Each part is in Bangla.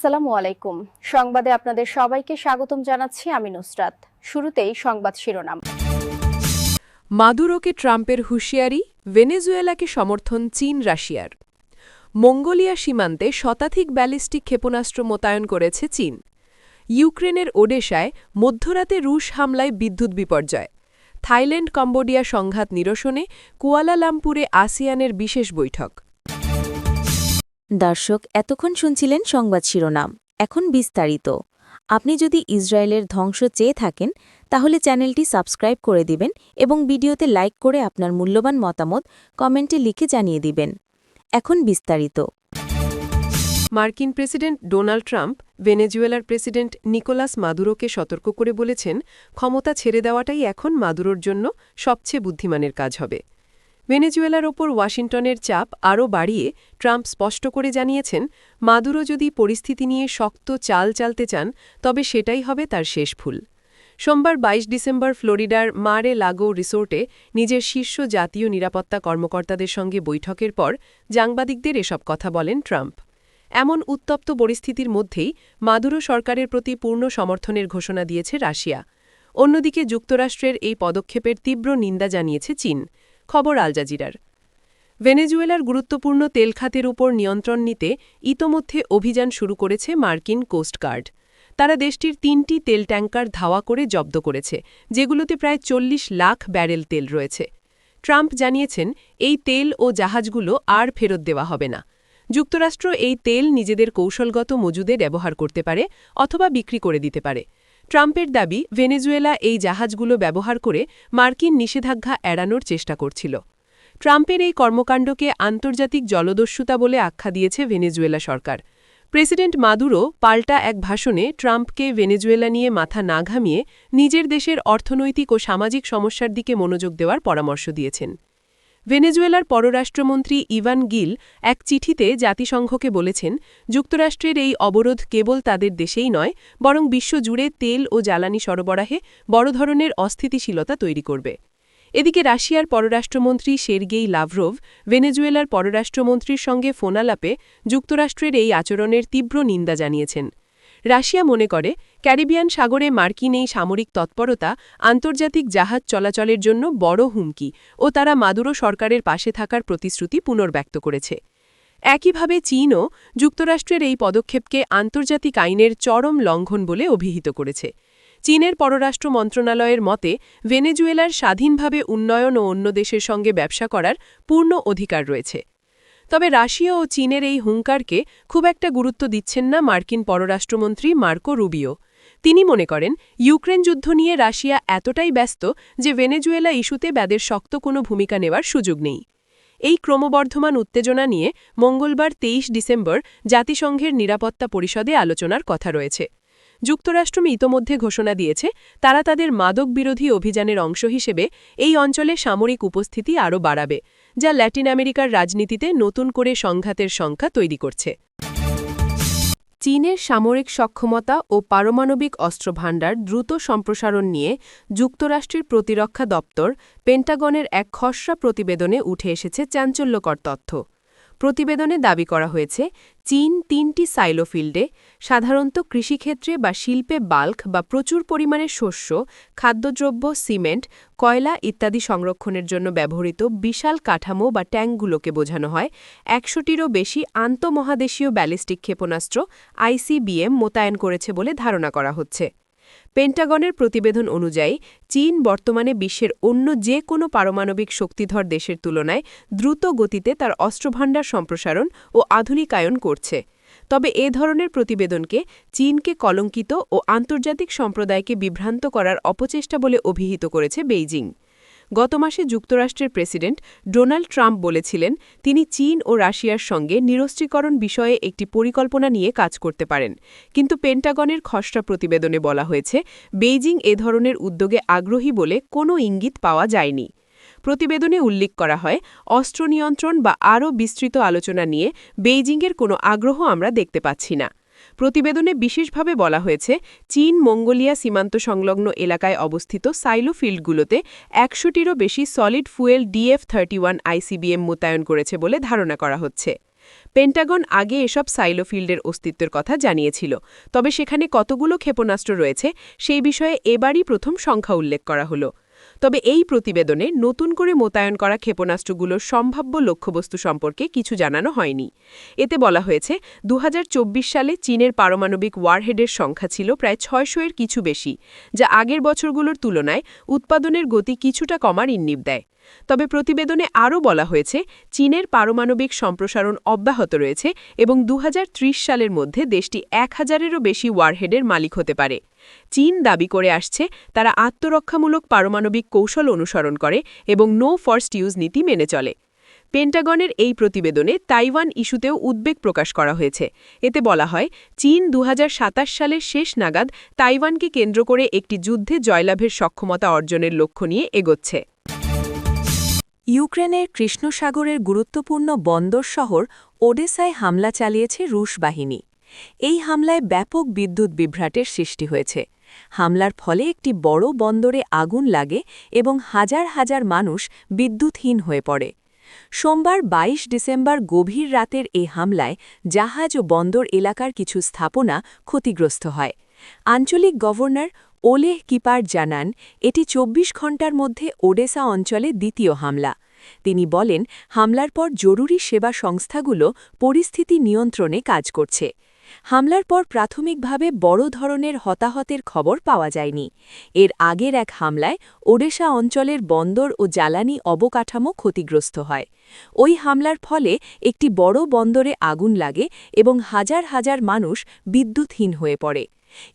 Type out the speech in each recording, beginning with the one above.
আসসালামু আলাইকুম। সংবাদে আপনাদের সবাইকে স্বাগতম জানাচ্ছি আমি নুসরাত। শুরুতেই সংবাদ শিরোনাম। মাদুরোকে ট্রাম্পের হুঁশিয়ারি, ভেনেজুয়েলাকে সমর্থন চীন, রাশিয়ার। মঙ্গোলিয়া সীমান্তে শতাধিক ব্যালিস্টিক ক্ষেপণাস্ত্র মোতায়েন করেছে চীন। ইউক্রেনের ওডেশায় মধ্যরাতে রুশ হামলায় বিদ্যুৎ বিপর্যয়। থাইল্যান্ড কম্বোডিয়া সংঘাত নিরসনে কুয়ালালামপুরে আসিয়ানের বিশেষ বৈঠক। দর্শক, এতক্ষণ শুনছিলেন সংবাদ শিরোনাম। এখন বিস্তারিত। আপনি যদি ইসরায়েলের ধ্বংস চেয়ে থাকেন, তাহলে চ্যানেলটি সাবস্ক্রাইব করে দিবেন এবং ভিডিওতে লাইক করে আপনার মূল্যবান মতামত কমেন্টে লিখে জানিয়ে দিবেন। এখন বিস্তারিত। মার্কিন প্রেসিডেন্ট ডোনাল্ড ট্রাম্প ভেনেজুয়েলার প্রেসিডেন্ট নিকোলাস মাদুরোকে সতর্ক করে বলেছেন, ক্ষমতা ছেড়ে দেওয়াটাই এখন মাদুরোর জন্য সবচেয়ে বুদ্ধিমানের কাজ হবে। ভেনেজুয়েলার ওপর ওয়াশিংটনের চাপ আরও বাড়িয়ে ট্রাম্প স্পষ্ট করে জানিয়েছেন, মাদুরো যদি পরিস্থিতি নিয়ে শক্ত চাল চালতে চান, তবে সেটাই হবে তার শেষ ভুল। সোমবার ২২ ডিসেম্বর ফ্লোরিডার মারে লাগো রিসোর্টে নিজের শীর্ষ জাতীয় নিরাপত্তা কর্মকর্তাদের সঙ্গে বৈঠকের পর সাংবাদিকদের এসব কথা বলেন ট্রাম্প। এমন উত্তপ্ত পরিস্থিতির মধ্যেই মাদুরো সরকারের প্রতি পূর্ণ সমর্থনের ঘোষণা দিয়েছে রাশিয়া। অন্যদিকে যুক্তরাষ্ট্রের এই পদক্ষেপের তীব্র নিন্দা জানিয়েছে চীন। খবর আল জাজিরার। ভেনেজুয়েলার গুরুত্বপূর্ণ তেল খাতের উপর নিয়ন্ত্রণ নিতে ইতোমধ্যে অভিযান শুরু করেছে মার্কিন কোস্টগার্ড তারা দেশটির তিনটি তেল ট্যাঙ্কার ধাওয়া করে জব্দ করেছে, যেগুলোতে প্রায় চল্লিশ লাখ ব্যারেল তেল রয়েছে। ট্রাম্প জানিয়েছেন, এই তেল ও জাহাজগুলো আর ফেরত দেওয়া হবে না। যুক্তরাষ্ট্র এই তেল নিজেদের কৌশলগত মজুদে ব্যবহার করতে পারে অথবা বিক্রি করে দিতে পারে। ট্রাম্পের দাবি, ভেনেজুয়েলা এই জাহাজগুলো ব্যবহার করে মার্কিন নিষেধাজ্ঞা এড়ানোর চেষ্টা করছিল। ট্রাম্পের এই কর্মকাণ্ডকে আন্তর্জাতিক জলদস্যুতা বলে আখ্যা দিয়েছে ভেনেজুয়েলা সরকার। প্রেসিডেন্ট মাদুরো পাল্টা এক ভাষণে ট্রাম্পকে ভেনেজুয়েলা নিয়ে মাথা না ঘামিয়ে নিজের দেশের অর্থনৈতিক ও সামাজিক সমস্যার দিকে মনোযোগ দেওয়ার পরামর্শ দিয়েছেন। ভেনেজুয়েলার পররাষ্ট্রমন্ত্রী ইভান গিল এক চিঠিতে জাতিসংঘকে বলেছেন, যুক্তরাষ্ট্রের এই অবরোধ কেবল তাদের দেশেই নয়, বরং বিশ্বজুড়ে তেল ও জ্বালানি সরবরাহে বড় ধরনের অস্থিতিশীলতা তৈরি করবে। এদিকে রাশিয়ার পররাষ্ট্রমন্ত্রী সের্গেই লাভরোভ ভেনেজুয়েলার পররাষ্ট্রমন্ত্রীর সঙ্গে ফোনালাপে যুক্তরাষ্ট্রের এই আচরণের তীব্র নিন্দা জানিয়েছেন। রাশিয়া মনে করে ক্যারিবিয়ান সাগরে মার্কিন এই সামরিক তৎপরতা আন্তর্জাতিক জাহাজ চলাচলের জন্য বড় হুমকি ও তারা মাদুরো সরকারের পাশে থাকার প্রতিশ্রুতি পুনর্ব্যক্ত করেছে। একইভাবে চীনও যুক্তরাষ্ট্রের এই পদক্ষেপকে আন্তর্জাতিক আইনের চরম লঙ্ঘন বলে অভিহিত করেছে। চীনের পররাষ্ট্র মন্ত্রণালয়ের মতে, ভেনেজুয়েলার স্বাধীনভাবে উন্নয়ন ও অন্য দেশের সঙ্গে ব্যবসা করার পূর্ণ অধিকার রয়েছে। তবে রাশিয়া ও চীনের এই হুঙ্কারকে খুব একটা গুরুত্ব দিচ্ছেন না মার্কিন পররাষ্ট্রমন্ত্রী মার্কো রুবিও। তিনি মনে করেন, ইউক্রেন যুদ্ধ নিয়ে রাশিয়া এতটাই ব্যস্ত যে ভেনেজুয়েলা ইস্যুতে ব্যাদের শক্ত কোনো ভূমিকা নেওয়ার সুযোগ নেই। এই ক্রমবর্ধমান উত্তেজনা নিয়ে মঙ্গলবার ২৩ ডিসেম্বর জাতিসংঘের নিরাপত্তা পরিষদে আলোচনার কথা রয়েছে। যুক্তরাষ্ট্র ইতোমধ্যে ঘোষণা দিয়েছে, তারা তাদের মাদক বিরোধী অভিযানের অংশ হিসেবে এই অঞ্চলে সামরিক উপস্থিতি আরও বাড়াবে, যা ল্যাটিন আমেরিকার রাজনীতিতে নতুন করে সংঘাতের সংখ্যা তৈরি করছে। চীনের সামরিক সক্ষমতা ও পারমাণবিক অস্ত্রভাণ্ডার দ্রুত সম্প্রসারণ নিয়ে যুক্তরাষ্ট্রের প্রতিরক্ষা দপ্তর পেন্টাগনের এক খসড়া প্রতিবেদনে উঠে এসেছে চাঞ্চল্যকর তথ্য। প্রতিবেদনে দাবি করা হয়েছে, চীন তিনটি সাইলোফিল্ডে সাধারণত কৃষিক্ষেত্রে বা শিল্পে বাল্ক বা প্রচুর পরিমাণে শস্য, খাদ্যদ্রব্য, সিমেন্ট, কয়লা ইত্যাদি সংরক্ষণের জন্য ব্যবহৃত বিশাল কাঠামো বা ট্যাঙ্কগুলোকে বোঝানো হয়। একশোটিরও বেশি আন্তঃমহাদেশীয় ব্যালিস্টিক ক্ষেপণাস্ত্র আইসিবিএম মোতায়েন করেছে বলে ধারণা করা হচ্ছে। পেন্টাগনের প্রতিবেদন অনুযায়ী, চীন বর্তমানে বিশ্বের অন্য যে কোনো পারমাণবিক শক্তিধর দেশের তুলনায় দ্রুত গতিতে তার অস্ত্রভাণ্ডার সম্প্রসারণ ও আধুনিকায়ন করছে। তবে এ ধরনের প্রতিবেদনকে চীনকে কলঙ্কিত ও আন্তর্জাতিক সম্প্রদায়কে বিভ্রান্ত করার অপচেষ্টা বলে অভিহিত করেছে বেইজিং। গত মাসে যুক্তরাষ্ট্রের প্রেসিডেন্ট ডোনাল্ড ট্রাম্প বলেছিলেন তিনি চীন ও রাশিয়ার সঙ্গে নিরস্ত্রীকরণ বিষয়ে একটি পরিকল্পনা নিয়ে কাজ করতে পারেন। কিন্তু পেন্টাগনের খসড়া প্রতিবেদনে বলা হয়েছে, বেইজিং এ ধরনের উদ্যোগে আগ্রহী বলে কোনো ইঙ্গিত পাওয়া যায়নি। প্রতিবেদনে উল্লেখ করা হয়, অস্ত্র নিয়ন্ত্রণ বা আরও বিস্তৃত আলোচনা নিয়ে বেইজিংয়ের কোনো আগ্রহ আমরা দেখতে পাচ্ছি না। প্রতিবেদনে বিশেষভাবে বলা হয়েছে, চীন, মঙ্গোলিয়া সীমান্ত সংলগ্ন এলাকায় অবস্থিত সাইলো ফিল্ডগুলোতে একশোটিরও বেশি solid fuel DF thirty one ICBM মোতায়েন করেছে বলে ধারণা করা হচ্ছে। পেন্টাগন আগে এসব সাইলো ফিল্ডের অস্তিত্বের কথা জানিয়েছিল, তবে সেখানে কতগুলো ক্ষেপণাস্ত্র রয়েছে সেই বিষয়ে এবারই প্রথম সংখ্যা উল্লেখ করা হলো। তবে এই প্রতিবেদনে নতুন করে মোতায়েন করা ক্ষেপণাস্ত্রগুলোর সম্ভাব্য লক্ষ্যবস্তু সম্পর্কে কিছু জানানো হয়নি। এতে বলা হয়েছে দু হাজার চব্বিশ সালে চীনের পারমাণবিক ওয়ারহেডের সংখ্যা ছিল প্রায় ছয়শো এর কিছু বেশি, যা আগের বছরগুলোর তুলনায় উৎপাদনের গতি কিছুটা কমার ইঙ্গিত দেয়। তবে প্রতিবেদনে আরও বলা হয়েছে, চীনের পারমাণবিক সম্প্রসারণ অব্যাহত রয়েছে এবং দু হাজার ত্রিশ সালের মধ্যে দেশটি এক হাজারেরও বেশি ওয়ারহেডের মালিক হতে পারে। চীন দাবি করে আসছে তারা আত্মরক্ষামূলক পারমাণবিক কৌশল অনুসরণ করে এবং নো ফার্স্ট ইউজ নীতি মেনে চলে। পেন্টাগনের এই প্রতিবেদনে তাইওয়ান ইস্যুতেও উদ্বেগ প্রকাশ করা হয়েছে। এতে বলা হয়, চীন দু হাজার সাতাশ সালের শেষ নাগাদ তাইওয়ানকে কেন্দ্র করে একটি যুদ্ধে জয়লাভের সক্ষমতা অর্জনের লক্ষ্য নিয়ে এগোচ্ছে। ইউক্রেনের কৃষ্ণসাগরের গুরুত্বপূর্ণ বন্দর শহর ওডেসায় হামলা চালিয়েছে রুশ বাহিনী। এই হামলায় ব্যাপক বিদ্যুৎ বিভ্রাটের সৃষ্টি হয়েছে। হামলার ফলে একটি বড় বন্দরে আগুন লাগে এবং হাজার হাজার মানুষ বিদ্যুৎহীন হয়ে পড়ে। সোমবার ২২ ডিসেম্বর গভীর রাতের এই হামলায় জাহাজ ও বন্দর এলাকার কিছু স্থাপনা ক্ষতিগ্রস্ত হয়। আঞ্চলিক গভর্নর ওলেহ কিপার জানান, এটি ২৪ ঘণ্টার মধ্যে ওডেসা অঞ্চলে দ্বিতীয় হামলা। তিনি বলেন, হামলার পর জরুরি সেবা সংস্থাগুলো পরিস্থিতি নিয়ন্ত্রণে কাজ করছে। হামলার পর প্রাথমিকভাবে বড় ধরনের হতাহতের খবর পাওয়া যায়নি। এর আগের এক হামলায় ওডেশা অঞ্চলের বন্দর ও জ্বালানি অবকাঠামো ক্ষতিগ্রস্ত হয়। ওই হামলার ফলে একটি বড় বন্দরে আগুন লাগে এবং হাজার হাজার মানুষ বিদ্যুৎহীন হয়ে পড়ে।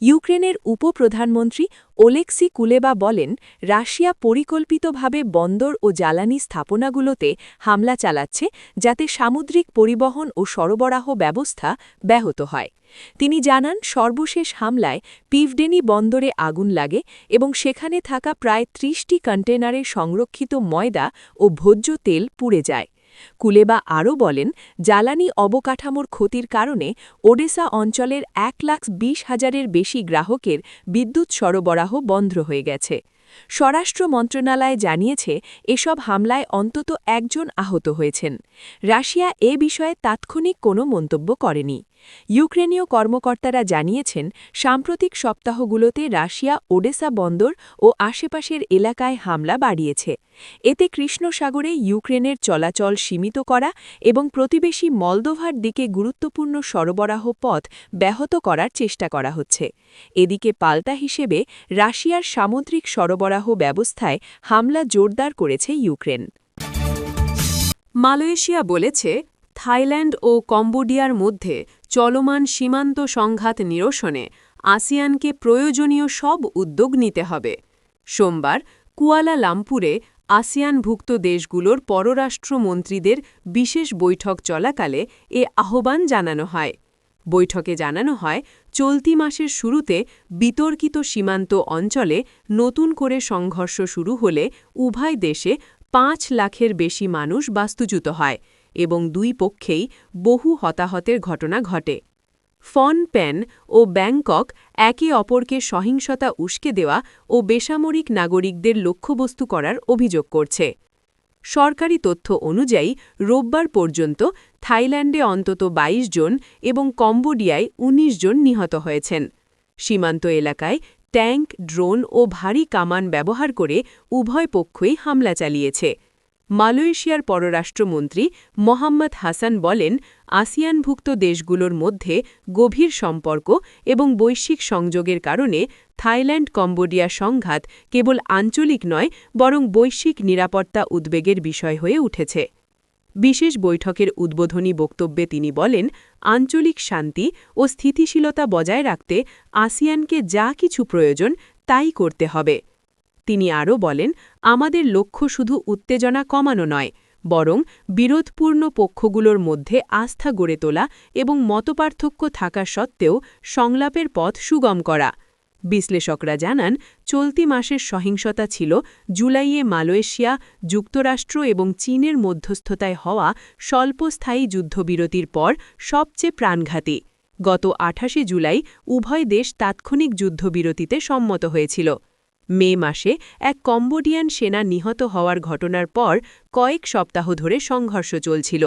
ইউক্রেনের উপপ্রধানমন্ত্রী ওলেক্সি কুলেবা বলেন, রাশিয়া পরিকল্পিতভাবে বন্দর ও জ্বালানি স্থাপনাগুলোতে হামলা চালাচ্ছে যাতে সামুদ্রিক পরিবহন ও সরবরাহ ব্যবস্থা ব্যাহত হয়। তিনি জানান, সর্বশেষ হামলায় পিভডেনি বন্দরে আগুন লাগে এবং সেখানে থাকা প্রায় ত্রিশটি কন্টেনারে সংরক্ষিত ময়দা ও ভোজ্য তেল পুড়ে যায়। কুলেবা আরও বলেন, জ্বালানি অবকাঠামোর ক্ষতির কারণে ওডেসা অঞ্চলের এক লাখ বিশ হাজারের বেশি গ্রাহকের বিদ্যুৎ সরবরাহ বন্ধ হয়ে গেছে। স্বরাষ্ট্র মন্ত্রণালয় জানিয়েছে, এসব হামলায় অন্তত একজন আহত হয়েছেন। রাশিয়া এ বিষয়ে তাৎক্ষণিক কোনো মন্তব্য করেনি। ইউক্রেনীয় কর্মকর্তারা জানিয়েছেন, সাম্প্রতিক সপ্তাহগুলোতে রাশিয়া ওডেসা বন্দর ও আশেপাশের এলাকায় হামলা বাড়িয়েছে। এতে কৃষ্ণসাগরে ইউক্রেনের চলাচল সীমিত করা এবং প্রতিবেশী মলদোভার দিকে গুরুত্বপূর্ণ সরবরাহ পথ ব্যাহত করার চেষ্টা করা হচ্ছে। এদিকে পাল্টা হিসেবে রাশিয়ার সামুদ্রিক সরবরাহ ব্যবস্থায় হামলা জোরদার করেছে ইউক্রেন। মালয়েশিয়া বলেছে, থাইল্যান্ড ও কম্বোডিয়ার মধ্যে চলমান সীমান্ত সংঘাত নিরসনে আসিয়ানকে প্রয়োজনীয় সব উদ্যোগ নিতে হবে। সোমবার কুয়ালা লামপুরে আসিয়ানভুক্ত দেশগুলোর পররাষ্ট্রমন্ত্রীদের বিশেষ বৈঠক চলাকালে এ আহ্বান জানানো হয়। বৈঠকে জানানো হয়, চলতি মাসের শুরুতে বিতর্কিত সীমান্ত অঞ্চলে নতুন করে সংঘর্ষ শুরু হলে উভয় দেশে পাঁচ লাখের বেশি মানুষ বাস্তুচ্যুত হয় এবং দুই পক্ষেই বহু হতাহতের ঘটনা ঘটে। ফন প্যান ও ব্যাংকক একে অপরকে সহিংসতা উস্কে দেওয়া ও বেসামরিক নাগরিকদের লক্ষ্যবস্তু করার অভিযোগ করছে। সরকারি তথ্য অনুযায়ী, রোববার পর্যন্ত থাইল্যান্ডে অন্তত ২২ জন এবং কম্বোডিয়ায় ১৯ জন নিহত হয়েছেন। সীমান্ত এলাকায় ট্যাঙ্ক, ড্রোন ও ভারী কামান ব্যবহার করে উভয় পক্ষই হামলা চালিয়েছে। মালয়েশিয়ার পররাষ্ট্রমন্ত্রী মোহাম্মদ হাসান বলেন, আসিয়ানভুক্ত দেশগুলোর মধ্যে গভীর সম্পর্ক এবং বৈশ্বিক সংযোগের কারণে থাইল্যান্ড কম্বোডিয়া সংঘাত কেবল আঞ্চলিক নয়, বরং বৈশ্বিক নিরাপত্তা উদ্বেগের বিষয় হয়ে উঠেছে। বিশেষ বৈঠকের উদ্বোধনী বক্তব্যে তিনি বলেন, আঞ্চলিক শান্তি ও স্থিতিশীলতা বজায় রাখতে আসিয়ানকে যা কিছু প্রয়োজন তাই করতে হবে। তিনি আরও বলেন, আমাদের লক্ষ্য শুধু উত্তেজনা কমানো নয়, বরং বিরোধপূর্ণ পক্ষগুলোর মধ্যে আস্থা গড়ে তোলা এবং মতপার্থক্য থাকা সত্ত্বেও সংলাপের পথ সুগম করা। বিশ্লেষকরা জানান, চলতি মাসের সহিংসতা ছিল জুলাইয়ে মালয়েশিয়া, যুক্তরাষ্ট্র এবং চীনের মধ্যস্থতায় হওয়া স্বল্পস্থায়ী যুদ্ধবিরতির পর সবচেয়ে প্রাণঘাতী। গত আঠাশে জুলাই উভয় দেশ তাৎক্ষণিক যুদ্ধবিরতিতে সম্মত হয়েছিল। মে মাসে এক কম্বোডিয়ান সেনা নিহত হওয়ার ঘটনার পর কয়েক সপ্তাহ ধরে সংঘর্ষ চলছিল।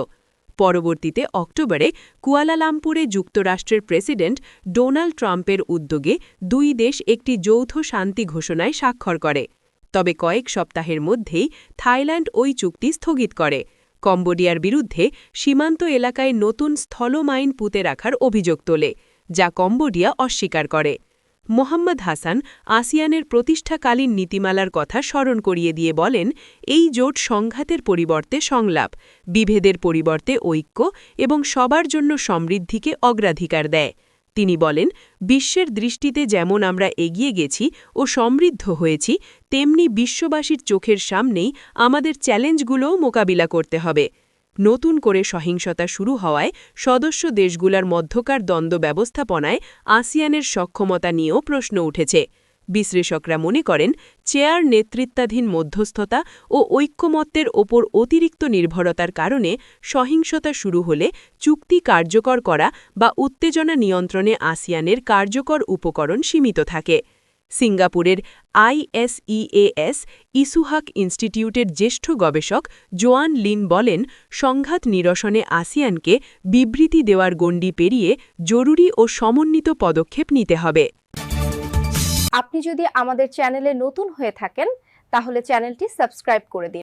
পরবর্তীতে অক্টোবরে কুয়ালালামপুরে যুক্তরাষ্ট্রের প্রেসিডেন্ট ডোনাল্ড ট্রাম্পের উদ্যোগে দুই দেশ একটি যৌথ শান্তি ঘোষণায় স্বাক্ষর করে। তবে কয়েক সপ্তাহের মধ্যেই থাইল্যান্ড ওই চুক্তি স্থগিত করে। কম্বোডিয়ার বিরুদ্ধে সীমান্ত এলাকায় নতুন স্থলমাইন পুঁতে রাখার অভিযোগ তোলে, যা কম্বোডিয়া অস্বীকার করে। মোহাম্মদ হাসান আসিয়ানের প্রতিষ্ঠাকালীন নীতিমালার কথা স্মরণ করিয়ে দিয়ে বলেন, এই জোট সংঘাতের পরিবর্তে সংলাপ, বিভেদের পরিবর্তে ঐক্য এবং সবার জন্য সমৃদ্ধিকে অগ্রাধিকার দেয়। তিনি বলেন, বিশ্বের দৃষ্টিতে যেমন আমরা এগিয়ে গেছি ও সমৃদ্ধ হয়েছি, তেমনি বিশ্ববাসীর চোখের সামনেই আমাদের চ্যালেঞ্জগুলোও মোকাবিলা করতে হবে। নতুন করে সহিংসতা শুরু হওয়ায় সদস্য দেশগুলোর মধ্যকার দ্বন্দ্ব ব্যবস্থাপনায় আসিয়ানের সক্ষমতা নিয়েও প্রশ্ন উঠেছে। বিশ্লেষকরা মনে করেন, চেয়ার নেতৃত্বাধীন মধ্যস্থতা ও ঐক্যমত্যের ওপর অতিরিক্ত নির্ভরতার কারণে সহিংসতা শুরু হলে চুক্তি কার্যকর করা বা উত্তেজনা নিয়ন্ত্রণে আসিয়ানের কার্যকর উপকরণ সীমিত থাকে। সিঙ্গাপুরের আইএসইএএস ইসুহাক ইনস্টিটিউটের জ্যেষ্ঠ গবেষক জোয়ান লিন বলেন, সংঘাত নিরসনে আসিয়ানকে বিবৃতি দেওয়ার গণ্ডি পেরিয়ে জরুরি ও সমন্বিত পদক্ষেপ নিতে হবে। আপনি যদি আমাদের চ্যানেলে নতুন হয়ে থাকেন, তাহলে চ্যানেলটি সাবস্ক্রাইব করে দিন।